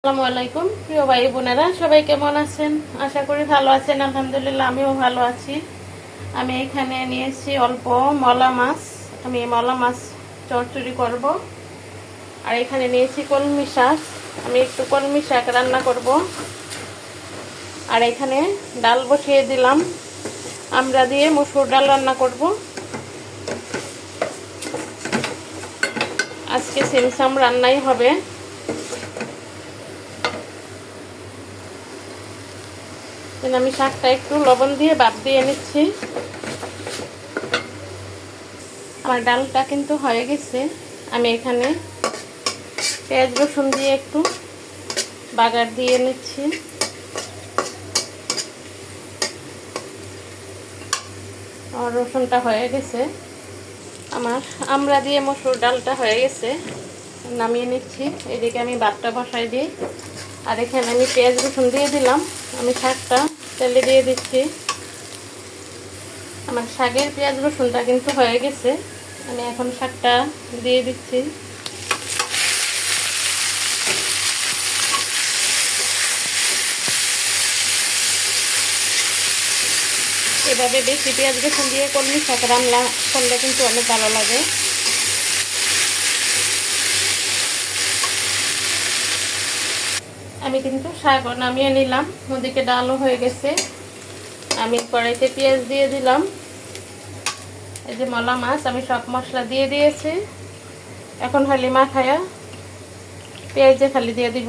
আসসালামু আলাইকুম। প্রিয় ভাই বোনেরা, সবাই কেমন আছেন? আশা করি ভালো আছেন, আলহামদুলিল্লাহ, আমিও ভালো আছি। আমি এখানে নিয়েছি অল্প মলা মাছ। আমি মলা মাছ চচ্চড়ি করব। আর এখানে নিয়েছি কলমি শাক। আমি একটু কলমি শাক রান্না করব। আর এখানে ডাল বসিয়ে দিলাম। আমরা দিয়ে মসুর ডাল রান্না করব। আজকে সিমসাম রান্নাই হবে। আমি শাকটা একটু লবণ দিয়ে বাদ দিয়ে নিচ্ছি। আমার ডালটা কিন্তু হয়ে গেছে। আমি এখানে পেঁয়াজ রসুন দিয়ে একটু বাগার দিয়ে নিচ্ছি। আমার রসুনটা হয়ে গেছে। আমার আমরা দিয়ে মসুর ডালটা হয়ে গেছে। নামিয়ে নিচ্ছি। এদিকে আমি ভাতটা বসাই দিই। আর এখানে আমি পেঁয়াজ রসুন দিয়ে দিলাম। আমি শাকটা তেলে দিয়ে দিচ্ছি। আমার শাকের পেঁয়াজ রসুনটা কিন্তু হয়ে গেছে। আমি এখন শাকটা দিয়ে দিচ্ছি। এভাবে বেশি পেঁয়াজ রসুন দিয়ে কলমি শাক রান্না করলে কিন্তু অনেক ভালো লাগে। আমি কিন্তু শাক নামিয়ে নিলাম। ওদিকে ডালও হয়ে গেছে। আমি কড়াইতে পেঁয়াজ দিয়ে দিলাম। এই যে মলা মাছ, আমি সব মশলা দিয়ে দিয়েছি। এখন খালি মাখায়া পেঁয়াজে খালি দিয়ে দিব।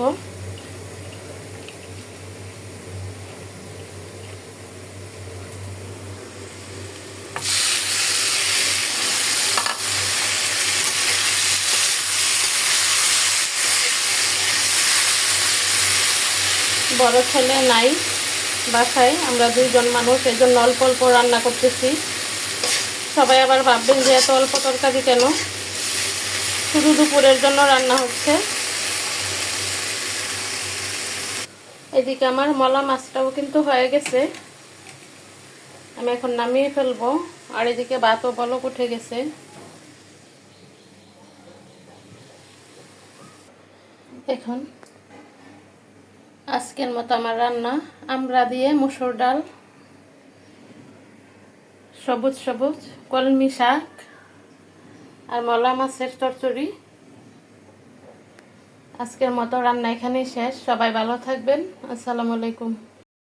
বড় ছেলে নাই বাসায়। আমরা দুইজন মানুষ এই জন্য অল্প অল্প রান্না করতেছি। সবাই আবার ভাববেন যে এত অল্প তরকারি কেন? শুধু দুপুরের জন্য রান্না হচ্ছে। এদিকে আমার মলা মাছটাও কিন্তু হয়ে গেছে। আমি এখন নামিয়ে ফেলব। আর এদিকে ভাতও বলক উঠে গেছে। এখন আজকের মতো আমার রান্না। আমরা দিয়ে মুসুর ডাল, সবুজ সবুজ, কলমি শাক আর মলা মাছের চরচড়ি আজকের মতো রান্না এখানেই শেষ। সবাই ভালো থাকবেন। আসসালামু আলাইকুম।